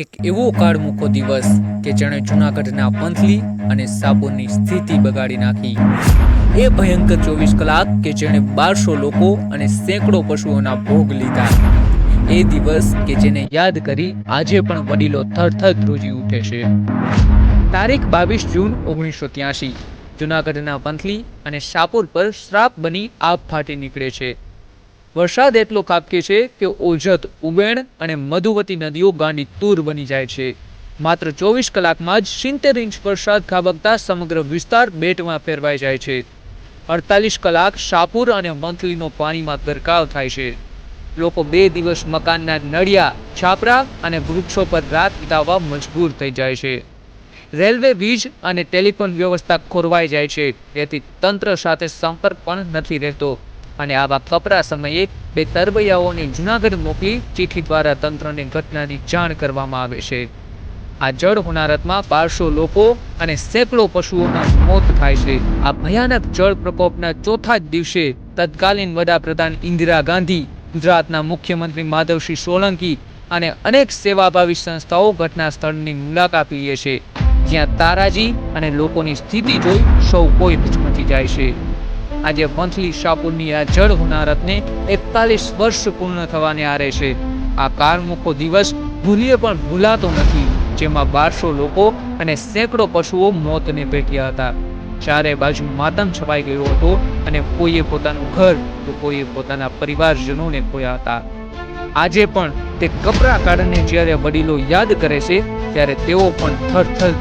એક એવો કાળમુખો દિવસ કે જેણે જૂનાગઢના પંથલી અને સાબુની સ્થિતિ બગાડી નાખી. એ ભયંકર ચોવીસ કલાક કે જેણે બારસો લોકો અને સેંકડો પશુઓના ભોગ લીધા. એ દિવસ કે જેને યાદ કરી આજે પણ વડીલો થરથર ધ્રુજી ઉઠે છે. તારીખ બાવીસ જૂન ઓગણીસો ત્યાસી જૂનાગઢના પંથલી અને શાપુર પર શ્રાપ બની આગ ફાટી નીકળે છે. વરસાદ એટલો ખાબકે છે કે ઓજત, ઉબેણ અને મધુવતી નદીઓ ગાંડી તૂર બની જાય છે. માત્ર ચોવીસ કલાકમાં જ સિત્તેર ઇંચ વરસાદ ખાબકતા સમગ્ર વિસ્તાર બેટમાં ફેરવાઈ જાય છે. અડતાલીસ કલાક શાપુર અને મંથલીનો પાણીમાં ગરકાવ થાય છે. લોકો બે દિવસ મકાનના નળિયા, છાપરા અને વૃક્ષો પર રાત વિતાવવા મજબૂર થઈ જાય છે. રેલવે વીજ અને ટેલિફોન વ્યવસ્થા ખોરવાઈ જાય છે, તેથી તંત્ર સાથે સંપર્ક પણ નથી રહેતો. અને આવા કપરા સમયે બે તરવૈયાઓને જૂનાગઢ મોકલી ચિઠ્ઠી દ્વારા તંત્રને ઘટનાની જાણ કરવામાં આવે છે. આ જળ હોનારતમાં બારસો લોકો અને સેંકડો પશુઓના મોત થાય છે. આ ભયાનક જળ પ્રકોપના ચોથા જ દિવસે તત્કાલીન વડાપ્રધાન ઇન્દિરા ગાંધી, ગુજરાતના મુખ્યમંત્રી માધવસિંહ સોલંકી અને અનેક સેવાભાવી સંસ્થાઓ ઘટના સ્થળની મુલાકાત લીએ છે. જ્યાં તારાજી અને લોકોની સ્થિતિ જોઈ સૌ કોઈ હચમચી જાય છે. આજે મંથલી શાપુરની આ જળ હોનારતને એકતાલીસ વર્ષ પૂર્ણ થવાને આરે છે. આ કારમુખો દિવસ ભૂલીએ પણ ભૂલાતો નથી, જેમાં બારસો લોકો અને સેંકડો પશુઓ મોતને ભેટ્યા હતા. ચારે બાજુ માતમ છવાઈ ગયો હતો અને કોઈએ પોતાનું ઘર તો કોઈએ પોતાના પરિવારજનોને ખોયા હતા. આજે પણ તે કપરા કારણે જ્યારે વડીલો યાદ કરે છે, ત્યારે તેઓ પણ થરથર